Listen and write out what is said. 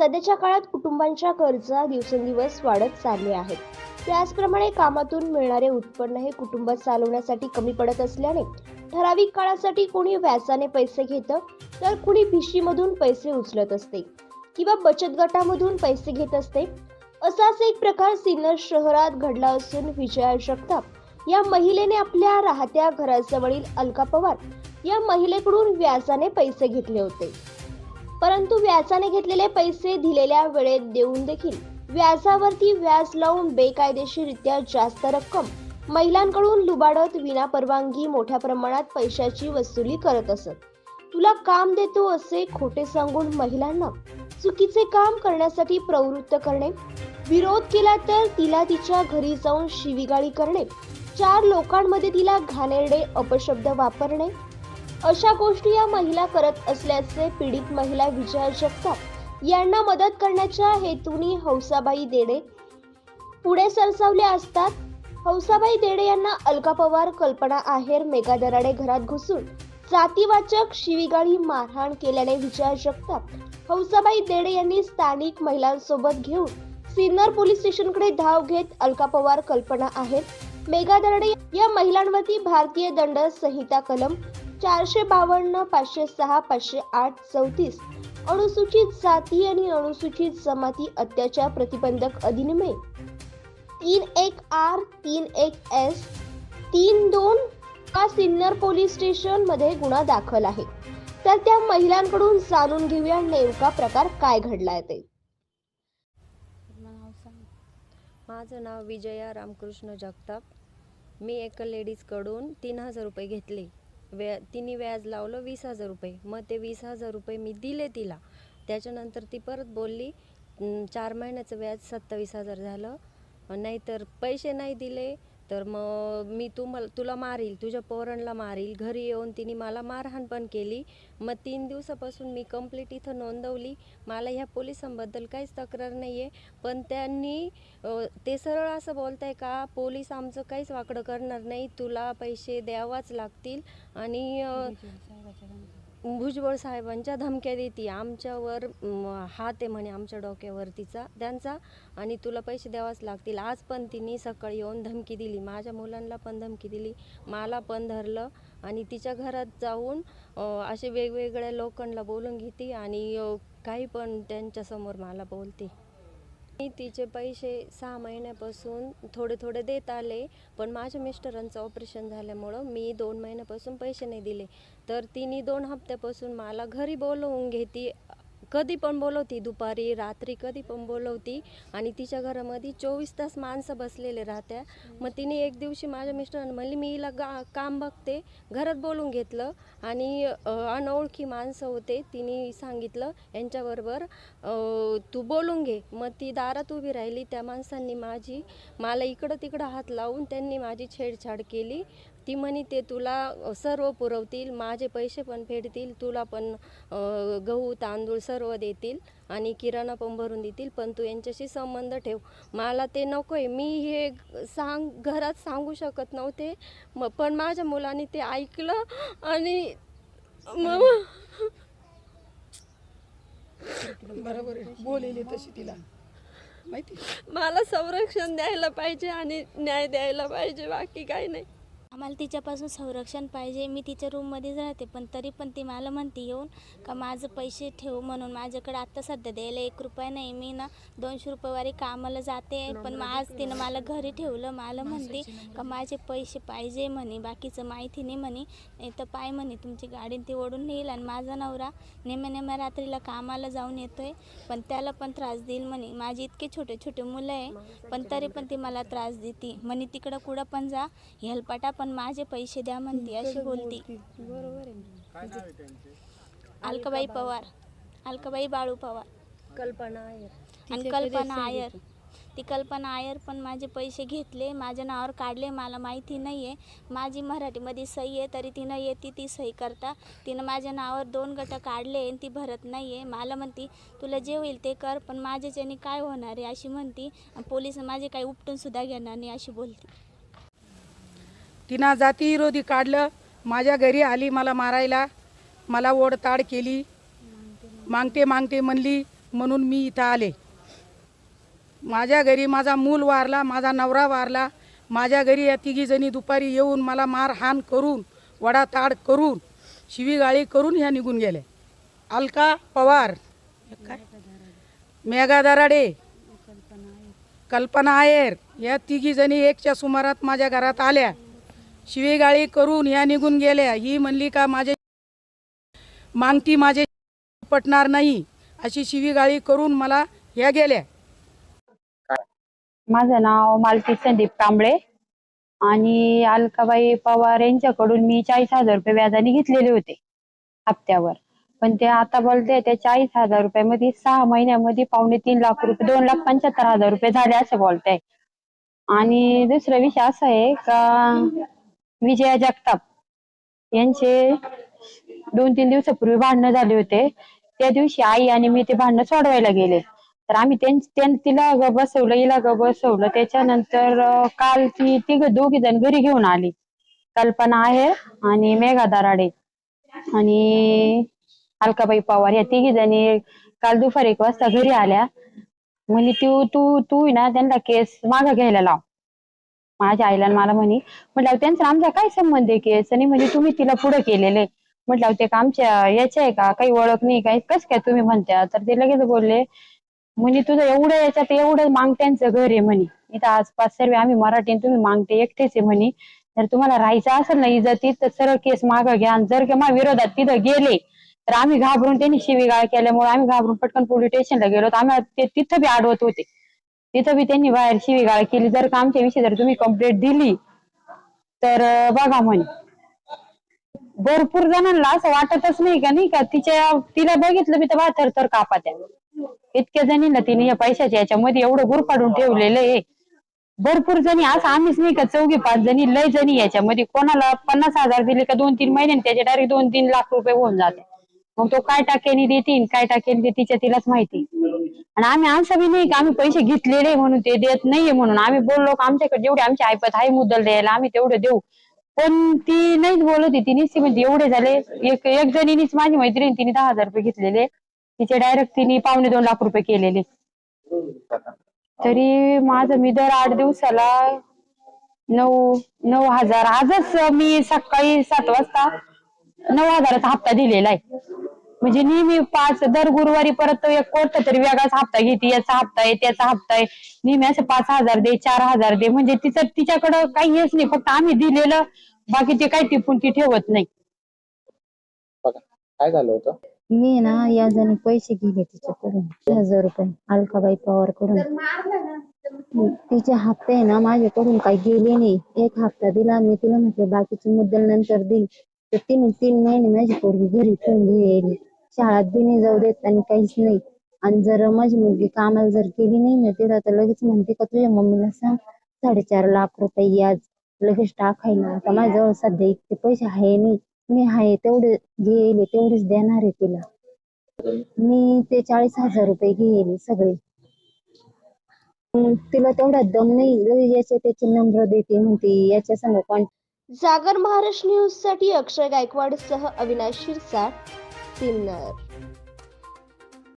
सध्याच्या काळात कुटुंबांच्या गरजा दिवसेंदिवस वाढत चालले आहेत. त्याचप्रमाणे कामातून मिळणारे उत्पन्न हे कुटुंब चालवण्यासाठी कमी पडत असल्याने ठराविक काळासाठी कोणी व्याजाने पैसे घेतं तर कुणी भिशीमधून पैसे उचलत असते किंवा बचत गटामधून पैसे घेत असते. असाच एक प्रकार सिन्नर शहरात घडला असून विजया जगताप या महिलेने आपल्या राहत्या घराजवळील अलका पवार या महिलेकडून व्याजाने पैसे घेतले होते. परंतु व्याजाने घेतलेले पैसे दिलेल्या वेळेत देऊन देखील व्याजावरती व्याज लावून बेकायदेशीररित्या जास्त रक्कम महिलांकडून लुबाडत विनापरवानगी मोठ्या प्रमाणात पैशाची वसुली करत असत. तुला काम देतो असे खोटे सांगून महिलांना चुकीचे काम करण्यासाठी प्रवृत्त करणे विरोध केला तर तिला तिच्या घरी जाऊन शिवीगाळी करणे चार लोकांमध्ये तिला घाणेरडे अपशब्द वापरणे अशा गोष्टी या महिला करत असल्याचे पीडित महिला विजया जगताप यांना मदत करण्याच्या हेतूने हौसाबाई देडे पुढे सरसावले असतात. हौसाबाई देडे यांना अलका पवार कल्पना आहेर मेघा दराडे घरात घुसून जातीवाचक शिवीगाळी मारहाण केल्याने विजया जगताप हौसाबाई देडे यांनी स्थानिक महिलांसोबत घेऊन सिन्नर पोलीस स्टेशनकडे धाव घेत अलका पवार कल्पना आहेर मेघा दराडे या महिलांवरती भारतीय दंड संहिता कलम चारशे बावन्न पाचशे सहा पाचशे आठ चौतीस. अनुसूचित जाती आणि अनुसूचित जमाती अत्याचार प्रतिबंधक अधिनियम तीन एक आर तीन एक एस तीन दोन हा सिन्नर पोलीस स्टेशनमध्ये गुन्हा दाखल आहे. तर त्या महिलांकडून जाणून घेऊया नेमका प्रकार काय घडलाय ते. माझं नाव विजया रामकृष्ण जगताप. मी एका लेडीजकडून तीन हजार रुपये घेतले. व्या तिने व्याज लावलं वीस हजार रुपये. मग ते वीस हजार रुपये मी दिले तिला. त्याच्यानंतर ती परत बोलली चार महिन्याचं व्याज सत्तावीस हजार झालं. नाहीतर पैसे नाही दिले. तर मग मी तुम्हाला तुला मारील तुझ्या पोरणला मारील घरी येऊन तिने मला मारहाण पण केली. मग तीन दिवसापासून मी कंप्लीट इथं नोंदवली. मला ह्या पोलिसांबद्दल काहीच तक्रार नाही आहे पण त्यांनी ते सरळ असं बोलताय का पोलीस आमचं काहीच वाकडं करणार नाही. तुला पैसे द्यावाच लागतील. आणि भुजबळ साहेबांच्या धमक्या देते आमच्यावर हात आहे म्हणे आमच्या डोक्यावर तिचा त्यांचा. आणि तुला पैसे द्यावाच लागतील. आज पण तिने सकाळी येऊन धमकी दिली. माझ्या मुलांना पण धमकी दिली. मला पण धरलं. आणि तिच्या घरात जाऊन असे वेगवेगळ्या लोकांना बोलून घेते आणि काही पण त्यांच्यासमोर मला बोलते. मी तिचे पैसे सहा महिन्यापासून थोडे थोडे देत आले पण माझ्या मिस्टरांचं ऑपरेशन झाल्यामुळं मी दोन महिन्यापासून पैसे नाही दिले. तर तिने दोन हप्त्यापासून मला घरी बोलवून घेते कधी पण बोलवती दुपारी रात्री कधी पण बोलवती. आणि तिच्या घरामध्ये चोवीस तास माणसं बसलेले राहत्या. मग तिने एक दिवशी माझ्या मिस्टरांना म्हणली मी हिला गा काम बघते. घरात बोलून घेतलं आणि अनोळखी माणसं होते. तिने सांगितलं यांच्याबरोबर तू बोलून घे. मग ती दारात उभी राहिली. त्या माणसांनी माझी मला इकडं तिकडं हात लावून त्यांनी माझी छेडछाड केली. ती म्हणे ते तुला सर्व पुरवतील माझे पैसे पण फेडतील तुला पण गहू तांदूळ सर्व देतील आणि किराणा पण भरून देतील पण तू यांच्याशी संबंध ठेव. मला ते नको आहे मी हे सांग घरात सांगू शकत नव्हते मग पण माझ्या मुलाने ते ऐकलं आणि मग बरोबर आहे. बोलेली तशी तिला. माहिती? मला संरक्षण द्यायला पाहिजे आणि न्याय द्यायला पाहिजे बाकी काही नाही. आम्हाला तिच्यापासून संरक्षण पाहिजे मी तिच्या रूममध्येच राहते पण तरी पण ती मला म्हणते येऊन का माझं पैसे ठेव म्हणून. माझ्याकडे आत्ता सध्या द्यायला एक रुपया नाही. मी ना दोनशे रुपयेवारी कामाला जाते पण मग आज तिनं मला घरी ठेवलं. मला म्हणते का माझे पैसे पाहिजे म्हणे बाकीचं माहिती नाही म्हणे. नाही तर पाय म्हणे तुमची गाडी ती ओढून नेईल आणि माझा नवरा नेम्या नेम्या रात्रीला कामाला जाऊन येतोय पण त्याला पण त्रास देईल म्हणे. माझी इतके छोटे छोटे मुलं आहे पण तरी पण ती मला त्रास देते. म्हणे तिकडं कुठं पण जा हेलपाटा पण माझे पैसे द्या म्हणते अशी बोलती. बरोबर आहे अलकाबाई पवार. अलकाबाई बाळू पवार. कल्पना आहे आणि कल्पना आयर. ती कल्पना आयर पण माझे पैसे घेतले माझ्या नावावर काढले मला माहिती नाही आहे माझी मराठीमध्ये सही आहे तरी तिनं येते ती सही करता. तिनं माझ्या नावावर दोन गटं काढले आणि ती भरत नाही आहे मला म्हणती तुला जे होईल ते कर पण माझ्याच्याने काय होणार आहे? अशी म्हणती. आणि पोलीस माझे काही उपटून सुद्धा घेणार नाही अशी बोलती. तिनं जाती विरोधी काढलं माझ्या घरी आली मला मारायला मला ओढताड केली. मागते मागते म्हणली म्हणून मी इथं आले. माझ्या घरी माझा मूल वारला माझा नवरा वारला माझ्या घरी या तिघीजणी दुपारी येऊन मला मारहाण करून वडाताड करून शिवीगाळी करून ह्या निघून गेल्या. अलका पवार मेघा दराडे कल्पना आयर या तिघीजणी एकच्या सुमारात माझ्या घरात आल्या. शिवीगाळी करून ह्या निघून गेल्या. ही म्हणली का माझे मागती माझे पटणार नाही अशी शिवीगाळी करून मला ह्या गेल्या. माझं नाव मालती संदीप कांबळे आणि अलकाबाई पवार यांच्याकडून मी चाळीस हजार रुपये व्याजाने घेतलेले होते हप्त्यावर. पण ते आता बोलते त्या चाळीस हजार रुपयामध्ये सहा महिन्यामध्ये पावणे तीन लाख रुपये दोन लाख पंच्याहत्तर हजार रुपये झाले असं बोलताय. आणि दुसरा विषय असा आहे का विजया जगताप यांचे दोन तीन दिवसापूर्वी भांडणं झाले होते. त्या दिवशी आई आणि मी ते भांडणं सोडवायला गेले. तर आम्ही त्यां तिला ग बसवलं हिला ग बसवलं. त्याच्यानंतर काल ती तिघ दोघी जण घरी घेऊन आली. कल्पना आहे आणि मेघा दराडे आणि अलकाबाई पवार या तिघी जणी काल दुपारी एक वाजता घरी आल्या. म्हणजे तू तू तू ना त्यांना केस मागं घ्यायला लाव. माझ्या आईला मला म्हणे म्हटलं त्यांचा आमचा काय संबंध आहे केस? आणि म्हणजे तुम्ही तिला पुढे केलेले. म्हटलं ते का आमच्या याच्या आहे का? काही ओळख नाही काही कस काय तुम्ही म्हणत्या तर ते लगेच बोलले म्हणे तुझं एवढं याच्यात एवढं मागत्यांचं घर आहे म्हणे. इथं आसपास सर्व आम्ही मराठी तुम्ही मागते एकटेच आहे म्हणे. तर तुम्हाला राहायचं असेल ना इज्जतीत तर सरळ केस मागं घ्या जर का विरोधात तिथं गेले तर आम्ही घाबरून त्यांनी शिवीगाळ केल्यामुळे आम्ही घाबरून पटकन पोलीस स्टेशनला गेलो आम्ही ते तिथं बी आडवत होते. तिथं बी त्यांनी बाहेर शिवीगाळ केली. जर का आमच्या विषयी जर तुम्ही कंप्लेंट दिली तर बघा म्हणे. भरपूर जणांना असं वाटतच नाही का? नाही का? तिच्या तिला बघितलं मी तर बाथर तर कापा त्या. इतक्या जणींना तिने या पैशाच्या याच्यामध्ये एवढं गुरफाडून ठेवलेलं आहे. भरपूर जणी असं आम्हीच नाही का? चौघे पाच जणी लय जणी याच्यामध्ये कोणाला पन्नास हजार दिले का दोन तीन महिन्याने त्याचे डायरेक्ट दोन तीन लाख रुपये होऊन जाते. मग तो काय टाकेनी देतील काय टाकेनी ते तिच्या तिलाच माहिती. आणि आम्ही आमचं बी नाही का आम्ही पैसे घेतलेले म्हणून ते देत नाहीये म्हणून. आम्ही बोललो का आमच्याकडे जेवढे आमची ऐपत आहे मुद्दल द्यायला आम्ही तेवढं देऊ. पण ती नाहीच बोलत होती. ती म्हणजे एवढे झाले एक एक जणीनीच माझी मैत्रीण तिने दहा हजार रुपये घेतलेले. तिचे डायरेक्ट तिने पावणे दोन लाख रुपये केलेले. तरी माझं मी दर आठ दिवसाला नऊ नऊ हजार आजच मी सकाळी सात वाजता नऊ हजाराचा हप्ता दिलेला आहे. म्हणजे नेहमी पाच दर गुरुवारी परत तो एक कोणता तरी वेगळाच हप्ता घेते याचा हप्ता आहे त्याचा हप्ता आहे. नेहमी असं पाच हजार दे चार हजार दे. म्हणजे तिचं तिच्याकडं काही हेच नाही फक्त आम्ही दिलेलं. बाकी ते काही टिपून ती ठेवत नाही. बघा काय झालं होतं? मी ना याजाने पैसे गेले तिच्याकडून तीन हजार रुपये अलकाबाई पवारकडून तिचे हप्ते आहे ना माझ्याकडून काही गेले नाही. एक हप्ता दिला मी तिला म्हटलं बाकीचे मुद्दल नंतर देईल तर तिने तीन महिने माझी पोरगी घरी ठेवून गेली शाळात बी नाही जाऊ देत आणि काहीच नाही. आणि जर माझी मुलगी कामाला जर केली नाही ना तिला तर लगेच म्हणते का तुझ्या मम्मीला सांग साडेचार लाख रुपये याज लगेच टाकायला. आता माझ्याजवळ सध्या इतके पैसे आहे नाही. मी आहे तेवढे घेले तेवढेच देणार आहे तिला. मी ते चाळीस हजार रुपये घेले सगळे. मग तिला तेवढा दम नाही. लगेच याचे त्याचे नंबर देते म्हणते याच्या संग कॉन्टॅक्ट जागर महाराष्ट्र न्यूजसाठी अक्षय गायकवाड सह अविनाश शिरसाट सिन्नर